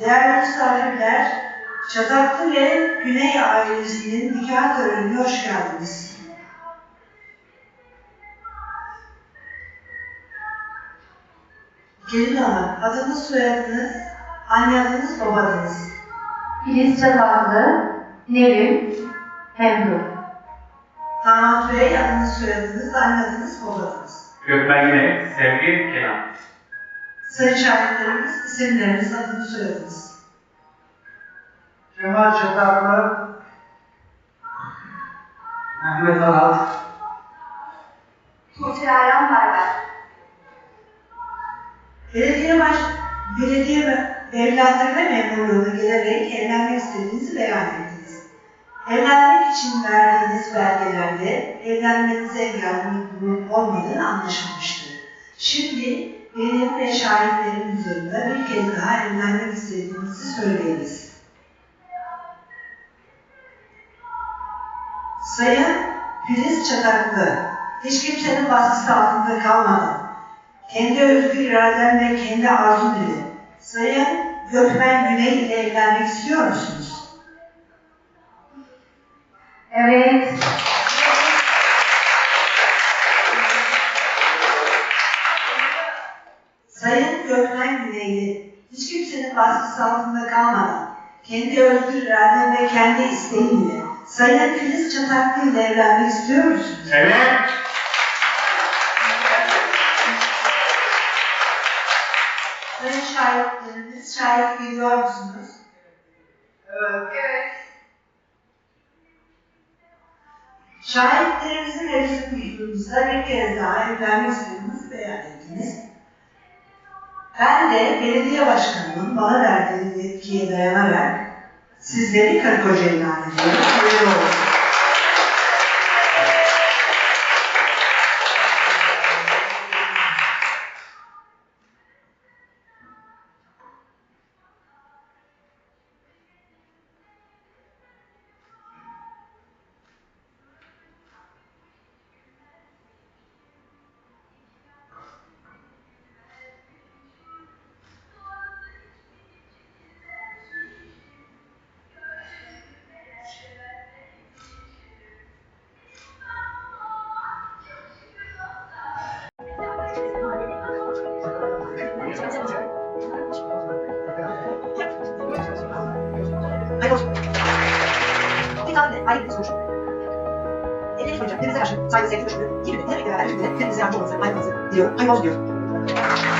Değerli misafirler, Çataklı ve Güney ailesinin nikah törenine hoş geldiniz. Gelin hanım, adınız, soyadınız, anne adınız, baba adınız. Filiz Çataklı, Nevim, Hemdur. Damat Bey, adınız, soyadınız, anne adınız, baba adınız. Gökmen yine Sevgi Kenan. Sayın şahitlerimiz, isimleriniz, adınız, soyadınız. Cemal Çataklı, Mehmet Aral, Tuğçe Ayran Berber. Belediye baş, belediye ve evlendirme memurluğuna gelerek evlenmek istediğinizi beyan ettiniz. Evlenmek için verdiğiniz belgelerde evlenmenize engel durum olmadığı anlaşılmıştır. Şimdi benim ve şahitlerim üzerinde bir kez daha evlenmek istediğinizi söyleyiniz. Sayın Filiz Çataklı, hiç kimsenin baskısı altında kalmadan, kendi özgür iraden ve kendi arzun ile Sayın Gökmen Güney ile evlenmek istiyor musunuz? Evet. Kimsenin baskısı altında kalmadan kendi özgür iraden ve kendi isteğiyle Sayın Filiz Çataklı ile evlenmek istiyor musunuz? Evet. Sayın şahitleriniz şahit geliyor musunuz? Evet. Şahitlerimizin hepsinin huzurunuzda bir kez daha evlenmek istediğinizi beyan ettiniz. Ben de belediye başkanının bana verdiği yetkiye dayanarak sizleri karı koca ilan ediyorum. De ayrı bir sonuç. Evlilik boyunca birbirinize karşı saygı, sevgi, iyi bir dinlemekle beraber birbirine birbirinize yardımcı olmanızı, ayrılmanızı diliyorum. Hayırlı olsun diyorum.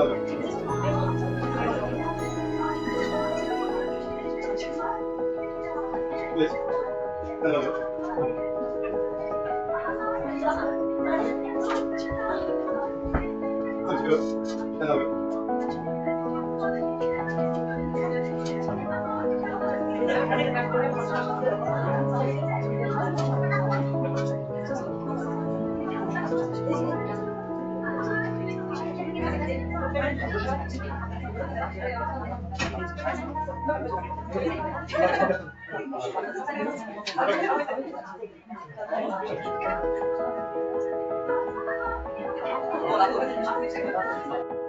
Evet. 뭐라고 하는지 모르겠어요.